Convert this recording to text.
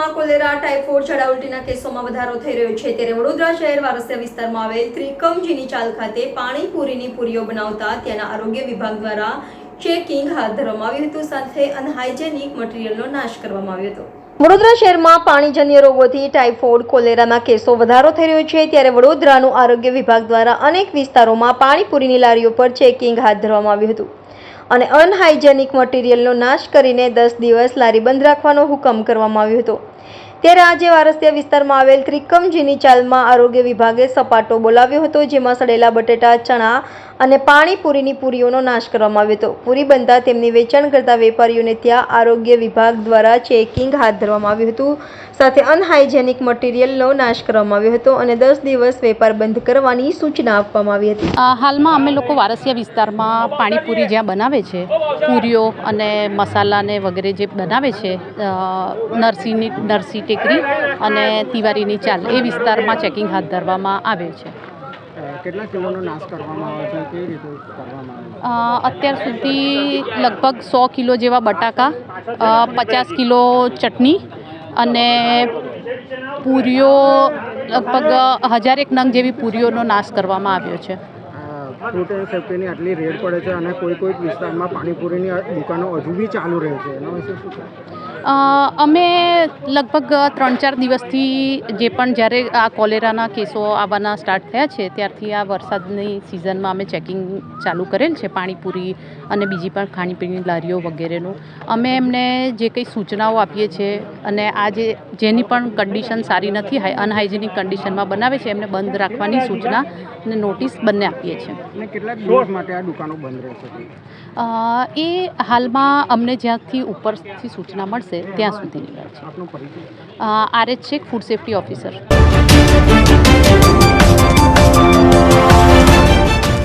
Typhoid ઝાડા ઉલટીના કેસોમાં વધારો થઈ રહ્યો છે. ત્યારે વડોદરા શહેર વારસિયા વિસ્તારમાં આવેલ ત્રિકમજીની ચાલ ખાતે પાણીપુરીની પૂરીઓ બનાવતા ત્યાંના આરોગ્ય વિભાગ દ્વારા ચેકિંગ હાથ ધરવામાં આવ્યું હતું. સાથે અનહાઇજેનિક મટીરિયલનો નાશ કરવામાં આવ્યો હતો. વડોદરા શહેરમાં પાણીજન્ય રોગોથી ટાઇફોઇડ કોલેરાના કેસો વધારો થઈ રહ્યો છે. ત્યારે વડોદરાનું આરોગ્ય વિભાગ દ્વારા અનેક વિસ્તારોમાં પાણીપુરીની લારીઓ પર ચેકિંગ હાથ ધરવામાં આવ્યું હતું. અને અનહાઇજેનિક મટીરિયલનો નાશ કરીને દસ દિવસ લારીબંધ રાખવાનો હુકમ કરવામાં આવ્યો હતો. ત્યારે આજે વારસિયા વિસ્તારમાં આવેલ ત્રિકમજીની ચાલમાં આરોગ્ય વિભાગે સપાટો બોલાવ્યો હતો, જેમાં સડેલા બટેટા, ચણા અને પાણીપુરીની પૂરીઓનો નાશ કરવામાં આવ્યો હતો. પૂરી બનતા તેમની વેચાણ કરતા વેપારીઓને ત્યાં આરોગ્ય વિભાગ દ્વારા ચેકિંગ હાથ ધરવામાં આવ્યું હતું. સાથે અનહાઇજેનિક મટીરિયલનો નાશ કરવામાં આવ્યો હતો અને દસ દિવસ વેપાર બંધ કરવાની સૂચના આપવામાં આવી હતી. હાલમાં અમે લોકો વારસિયા વિસ્તારમાં પાણીપુરી જ્યાં બનાવે છે, પૂરીઓ અને મસાલાને વગેરે જે બનાવે છે નરસિંહની, નરસિંહ ટેકરી અને તિવારીની ચાલ એ વિસ્તારમાં ચેકિંગ હાથ ધરવામાં આવે છે. કેટલા કિલોનો નાશ કરવામાં આવે છે? કેવી રીતે કરવામાં આવે અત્યાર સુધી લગભગ સો કિલો જેવા બટાકા પચાસ કિલો ચટણી અને પૂરીઓ લગભગ હજારેક નંગ જેવી પૂરીઓનો નાશ કરવામાં આવ્યો છે. ફૂડ એન્ડ સેફ્ટીની આટલી રેડ પડે છે અને કોઈ કોઈ વિસ્તારમાં પાણીપુરીની દુકાનો હજુ બી ચાલુ રહે છે? એના વિશે શું અમે લગભગ ત્રણ ચાર દિવસથી જે પણ જ્યારે આ કોલેરાના કેસો આવવાના સ્ટાર્ટ થયા છે ત્યારથી આ વરસાદની સિઝનમાં અમે ચેકિંગ ચાલુ કરેલ છે પાણીપુરી અને બીજી પણ ખાણીપીણીની લારીઓ વગેરેનું. અમે એમને જે કંઈ સૂચનાઓ આપીએ છીએ અને આ જે જેની પણ કન્ડિશન સારી નથી અનહાઇજેનિક કન્ડિશનમાં બનાવે છે એમને બંધ રાખવાની સૂચના અને નોટિસ બંને આપીએ છીએ. કેટલાક દિવસ માટે આ દુકાનો બંધ રહેશે એ હાલમાં અમને જ્યાંથી ઉપરથી સૂચના મળશે ત્યાં સુધીની વાત છે. આપનો R H Shaikh food safety officer.